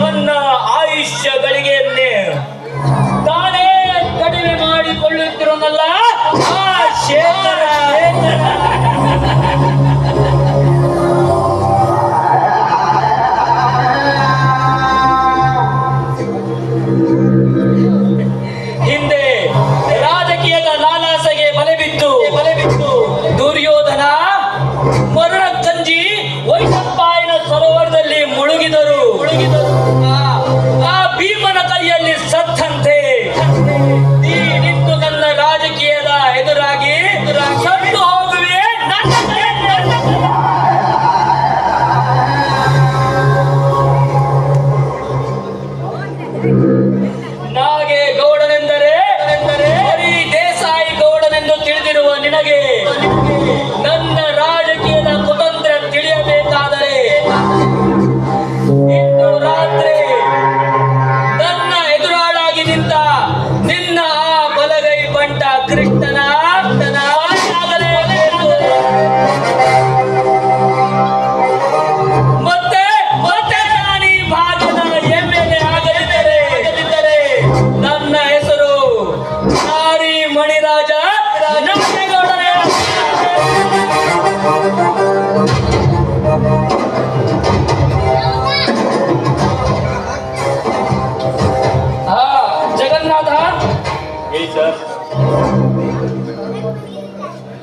ನನ್ನ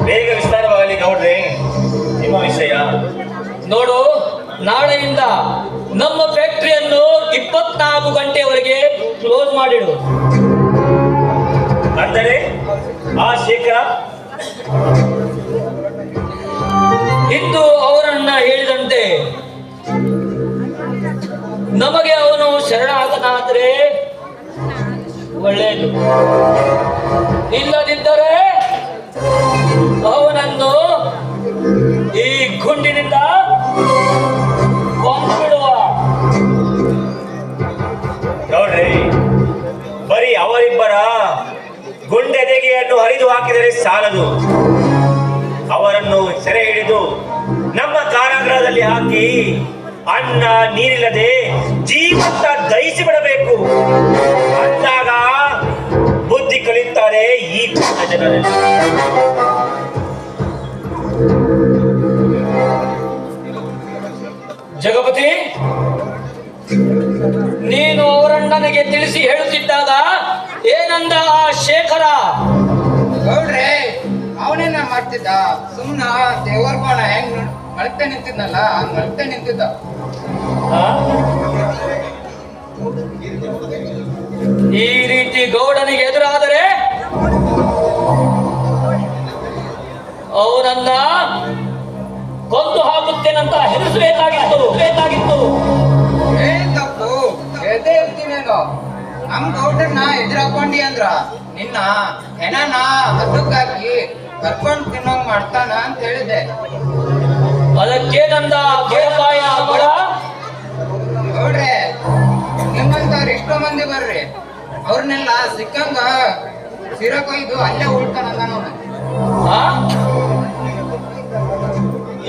ಬೇಗ ವಿಸ್ತಾರವಾಗಲಿ ಗೌಡ್ರೆ. ನಿಮ್ಮ ವಿಷಯ. ನೋಡು ನಾಳೆಯಿಂದ ನಮ್ಮ ಫ್ಯಾಕ್ಟರಿಯನ್ನು ಇಪ್ಪತ್ನಾಲ್ಕು ಗಂಟೆವರೆಗೆ ಕ್ಲೋಸ್ ಮಾಡಿಡು. ಅಂದರೆ ಆ ಶೇಖರ ಒಳ್ಳೆಯದು ಇಲ್ಲದಿದ್ದರೆ ಅವನನ್ನು ಈ ಗುಂಡಿನಿಂದ ಕೊಂಬಿಡುವ ನೋಡ್ರಿ, ಬರೀ ಅವರಿಬ್ಬರ ಗುಂಡೆದೆಗೆಯನ್ನು ಹರಿದು ಹಾಕಿದರೆ ಸಾಲದು. ಅವರನ್ನು ಸೆರೆ ಹಿಡಿದು ನಮ್ಮ ಕಾರಾಗೃಹದಲ್ಲಿ ಹಾಕಿ ಅನ್ನ ನೀರಿಲ್ಲದೆ ಜೀವಂತ ದಹಿಸಿ ಬಿಡಬೇಕು ಅಂದಾಗ ಕಲಿಯುತ್ತಾರೆ ಈ ಜನರಲ್ಲಿ ಜಗಪತಿ ನೀನು ಅವರಣ್ಣನಿಗೆ ತಿಳಿಸಿ ಹೇಳುತ್ತಿದ್ದಾಗ ಏನಂದ ಆ ಶೇಖರ? ಗೌಡ್ರೆ ಅವನೇನ ಮಾಡ್ತಿದ್ದ? ಸುಮ್ಮನ ದೇವರ ಬಾಣ ಹೆಂಗ್ ಮಳತೆ ನಿಂತಿದ್ನಲ್ಲ ಹಂಗ್ ಮಳತೆ ನಿಂತಿದ್ದ. ಆ? ಈ ರೀತಿ ಗೌಡನಿಗೆ ಎದುರಾದರೆ ಅವನನ್ನ ಕೊಂದು ಹಾಕುತ್ತೇನಂತ ಹೆದರಿಸಬೇಕಾಗಿತ್ತು. ಬೇಕಾಗಿತ್ತು. ಏನ್ ತಪ್ಪು. ಎದೆ ಇರ್ತೀನೇನೋ ನಮ್ ಗೌಡ್ರನ್ನ ಎದುರಾಕೊಂಡಿ ಅಂದ್ರ ನಿನ್ನ ಹೆಣನ ಹದ್ದಕ್ಕಾಕಿ ಕರ್ಕೊಂಡು ತಿನ್ನೋ ಮಾಡ್ತಾನ ಅಂತ ಹೇಳಿದೆ. ಅದಕ್ಕೇನಂದ ಕೇಳಪಾಯ ಬಡ ಗೌಡ್ರೆ ನಿಮ್ಮಂತವ್ರು ಎಷ್ಟೋ ಮಂದಿ ಬರ್ರಿ. ಅವ್ರನ್ನೆಲ್ಲ ಸಿಕ್ಕಂಗ ಸಿರ ಕೊಯ್ದು ಅಲ್ಲೇ ಉಳ್ತಾನಂದ ನೋಡ್ರಿ?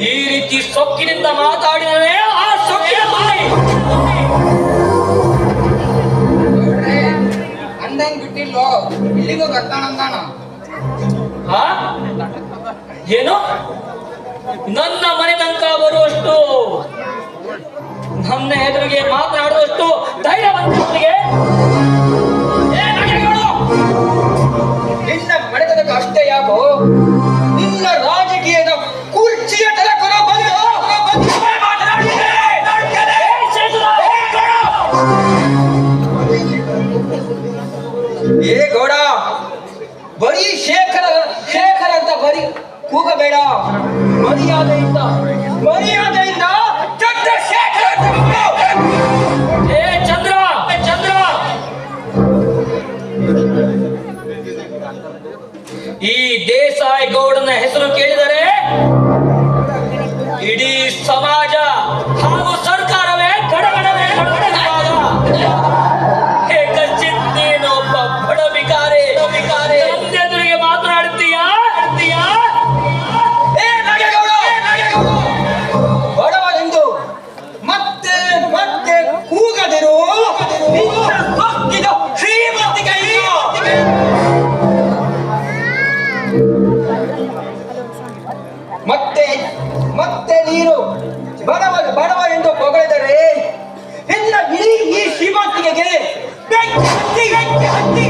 ಈ ರೀತಿ ಸೊಕ್ಕಿನಿಂದ ಮಾತಾಡಿದರೆ ಆ ಸೊಕ್ಕಿನ ಗೌಡ್ರೆ ಅಂದಂಗ್ ಬಿಟ್ಟಿಲ್ಲೋ ಇಲ್ಲಿಗೂ ಬರ್ತಾನಂದಾನ? ಏನು? ನನ್ನ ಮನೆ ತನಕ ಬರುವಷ್ಟು ನನ್ನ ಎದುರಿಗೆ ಮಾತನಾಡುವಷ್ಟು ಧೈರ್ಯ ಬಂದಿಗೆ ನಿನ್ನ ಮನೆತನಕ ಅಷ್ಟೇ ಯಾಕೋ? ನಿನ್ನ ಏ ಗೌಡ, ಬರೀ ಶೇಖರ ಶೇಖರ ಅಂತ ಬರೀ ಕೂಗಬೇಡ. ಮರ್ಯಾದೆಯಿಂದ ಮರ್ಯಾದೆಯಿಂದ ಚಂದ್ರಶೇಖರ ಏ ಚಂದ್ರ ಚಂದ್ರ. ಈ ದೇಸಾಯಿ ಗೌಡನ ಹೆಸರು ಕೇಳಿದರೆ ಇಡೀ ಸಮಾಜ ಬೆಂಕಿ ಹಚ್ಚಿ,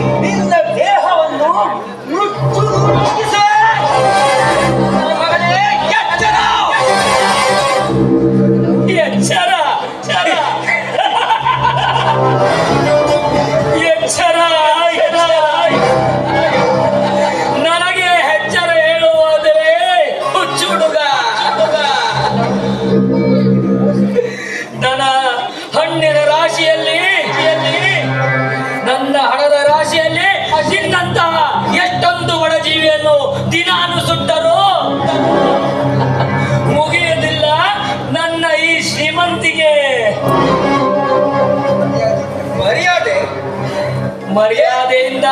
ಮರ್ಯಾದೆಯಿಂದ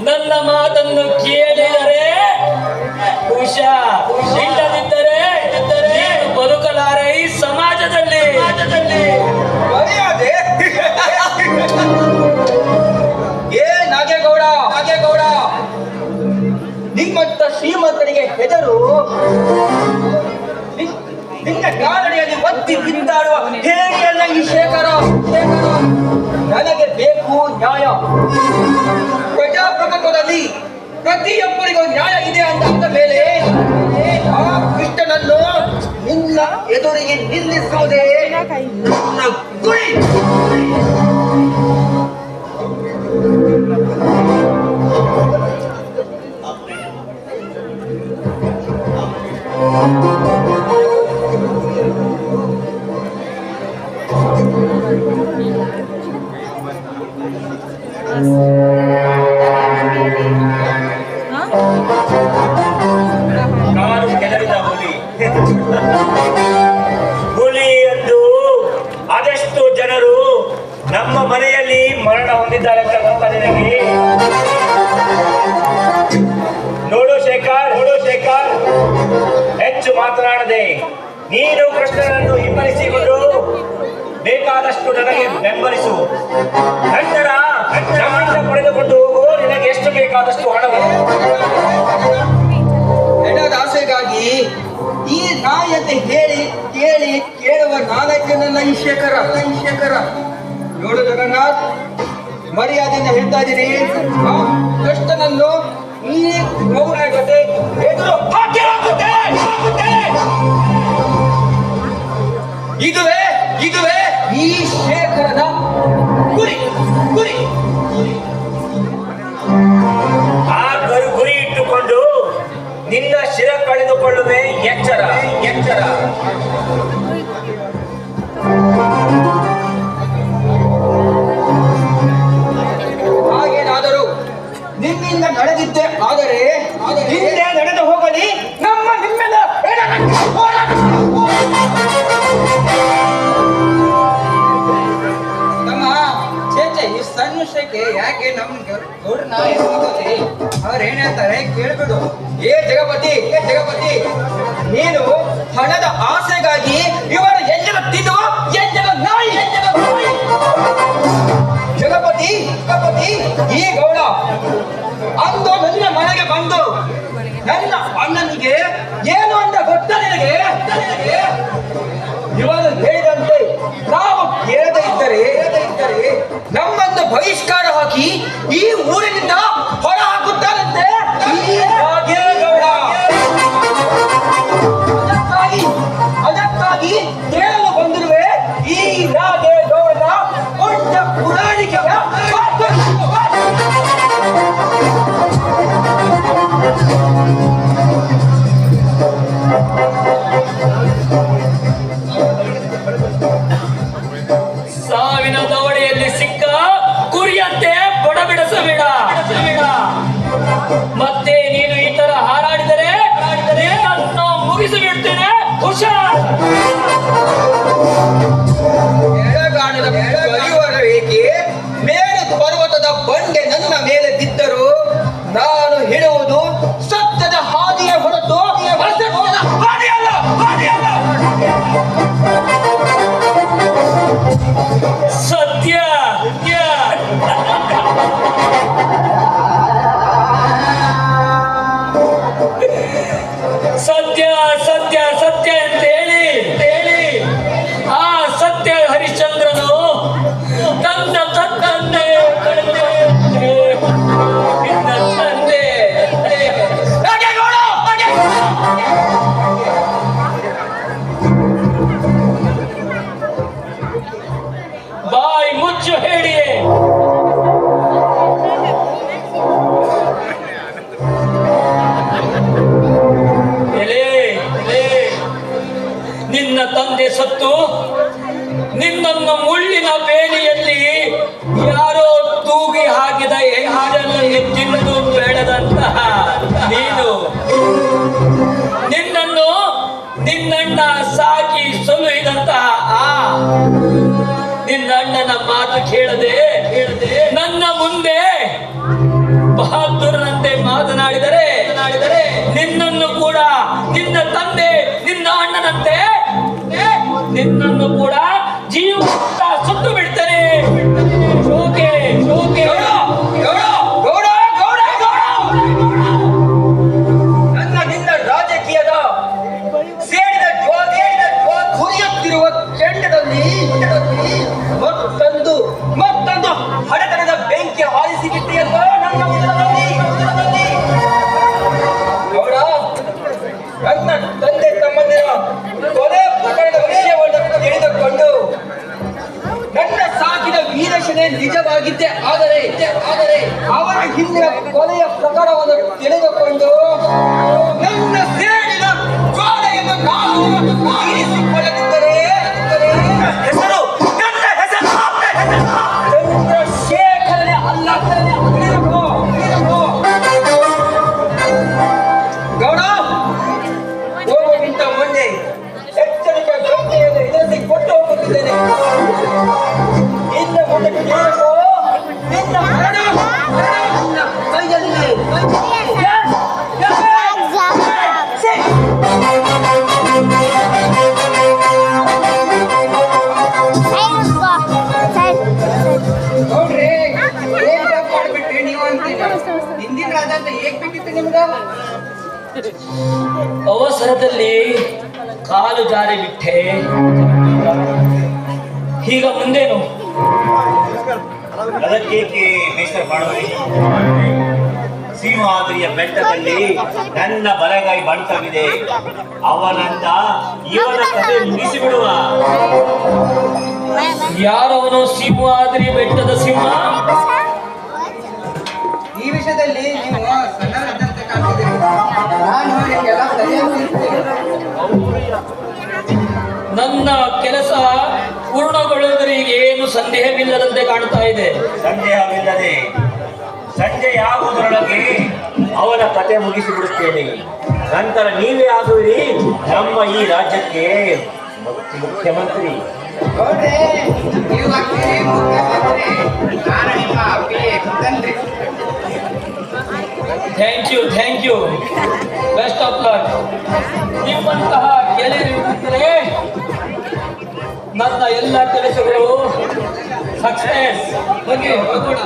ನನ್ನ ಮಾತನ್ನು ಕೇಳಿದರೆ ಹುಷಾ ಇಲ್ಲದಿದ್ದರೆ ಬದುಕಲಾರೆ ಈ ಸಮಾಜದಲ್ಲಿ. ಮರ್ಯಾದೆ. ಏ ನಾಗೇಗೌಡ. ನಾಗೇಗೌಡ. ನಿಮ್ಮಂತ ಶ್ರೀಮಂತರಿಗೆ ಹೆದರು ನ್ಯಾಯ ಇದೆ ಅಂತ ಅಂದ ಮೇಲೆ ಆ ಕೃಷ್ಣನನ್ನು ನಿನ್ನ ಎದುರಿಗೆ ನಿಲ್ಲಿಸುವುದೇ ನನ್ನ ಗುರಿ. ಕಾಲು ಹುಲಿ ಎಂದು ಅದೆಷ್ಟು ಜನರು ನಮ್ಮ ಮನೆಯಲ್ಲಿ ಮರಣ ಹೊಂದಿದ್ದಾರೆ ಅಂತ ಗೊತ್ತಾ ನಿನಗೆ? ನೋಡು ಶೇಖರ್ ನೋಡು ಶೇಖರ್. ಹೆಚ್ಚು ಮಾತನಾಡದೆ ನೀನು ಕೃಷ್ಣನನ್ನು ಹಿಂಬಲಿಸಿಕೊಂಡು ಬೇಕಾದಷ್ಟು ನನಗೆ ಬೆಂಬಲಿಸು. ನಂತರ ನಮ್ಮಿಂದ ಪಡೆದುಕೊಂಡು ಹೋಗು, ನಿನಗೆ ಎಷ್ಟು ಬೇಕಾದಷ್ಟು ಹಣವನ್ನು ಆಸೆಗಾಗಿ ಈ ಶೇಖರ. ನೋಡು ಜಗನ್ನಾಥ್, ಮರ್ಯಾದೆಯಿಂದ ಹೇಳ್ತಾ ಇದ್ದೀನಿ. ಕೃಷ್ಣನನ್ನು ಈ ಗೌರ ಜೊತೆ ಎದುರು ಹಾಕಿ ಹಾಕುತ್ತೆ. ಇದುವೇ ಇದುವೇ ಈ ಶೇಖರನ ಗುರಿ ಗುರಿ. ಆ ಗರು ಗುರಿ ಇಟ್ಟುಕೊಂಡು ನಿನ್ನ ಶಿರ ಕಳೆದುಕೊಳ್ಳುವೆ, ಎಚ್ಚರ ಎಚ್ಚರ. ನಡೆದಿದ್ದೆ. ಆದರೆ ಹಿಂದೆ ನಡೆದು ಹೋಗಲಿ. ನಮ್ಮ ಹೋರಾಟ. ನಮ್ಮ ಚೇಚೆ, ಈ ಸಣ್ಣ ವಿಷಯಕ್ಕೆ ಯಾಕೆ ನಮ್ಗೆ ಗೌಡ್ರನ್ನ ಎತ್ಕೋತಿ ಅವ್ರು ಏನ್ ಹೇಳ್ತಾರೆ? ಏ ಜಗಪತಿ ಏ ಜಗಪತಿ, ನೀನು ಹಣದ ಆಸೆಗಾಗಿ ಇವರು ಎಲ್ಲರ ತಿನ್ನುವ ಜಗಪತಿ ಈ ಗೌಡ ಅಂದು ನನ್ನ ಮನೆಗೆ ಬಂದು ನನ್ನ ಅಣ್ಣನಿಗೆ ಏನು ಅಂತ ಗೊತ್ತ ನಿನಗೆ? ಇವನು ಹೇಳಿದಂತೆ ನಾವು ಕೇಳದೆ ಇದ್ದರೆ ನಮ್ಮನ್ನು ಬಹಿಷ್ಕಾರ ಹಾಕಿ ಈ ಊರಿನಿಂದ ಹೊರ ಮತ್ತೆ ನಿನ್ನಣ್ಣನ ಮಾತು ಕೇಳದೆ ನನ್ನ ಮುಂದೆ ಬಹದ್ದೂರನಂತೆ ಮಾತನಾಡಿದರೆ ನಿನ್ನನ್ನು ಕೂಡ ನಿನ್ನ ತಂದೆ, ನಿನ್ನ ಅಣ್ಣನಂತೆ ನಿನ್ನನ್ನು ಕೂಡ E aí, e aí? vamos, vamos, ಅವಸರದಲ್ಲಿ ಕಾಲು ಜಾರಿ ಬಿಟ್ಟೆ. ಈಗ ಮುಂದೇನು? ಅದಕ್ಕೇಕೆ ಮೇಸ್ಟರ್ ಮಾಡುವ ಸಿಂಹಾದ್ರಿಯ ಬೆಟ್ಟದಲ್ಲಿ ನನ್ನ ಬಲಗಾಯಿ ಬಂಟವಿದೆ ಅವನಂತ ಇವನ ಕಥೆ ಮುಗಿಸಿಬಿಡುವ. ಯಾರವನು ಸಿಂಹಾದ್ರಿ ಬೆಟ್ಟದ ಸಿಂಹ? ಈ ವಿಷಯದಲ್ಲಿ ನನ್ನ ಕೆಲಸ ಪೂರ್ಣಗೊಳ್ಳುವುದರಿಗೆ ಏನು ಸಂದೇಹವಿಲ್ಲದಂತೆ ಕಾಣ್ತಾ ಇದೆ. ಸಂದೇಹವಿಲ್ಲದೆ ಸಂಜೆ ಯಾವುದರೊಳಗೆ ಅವನ ಕತೆ ಮುಗಿಸಿಬಿಡುತ್ತೇನೆ. ನಂತರ ನೀವೇ ಆಗುವಿರಿ. ನಮ್ಮ ಈ ರಾಜ್ಯಕ್ಕೆ ಮುಖ್ಯ- ಮುಖ್ಯಮಂತ್ರಿ. ಮುಖ್ಯಮಂತ್ರಿ. Thank you thank you best of luck ನಿಮ್ಮಂತಹ ಗೆಳೆಯರಿರುತ್ತಲೇ ನನ್ನ ಎಲ್ಲ ಕೆಲಸಗಳು ಸಕ್ಸೆಸ್ ಬಗ್ಗೆ ಹೋಗೋಣ.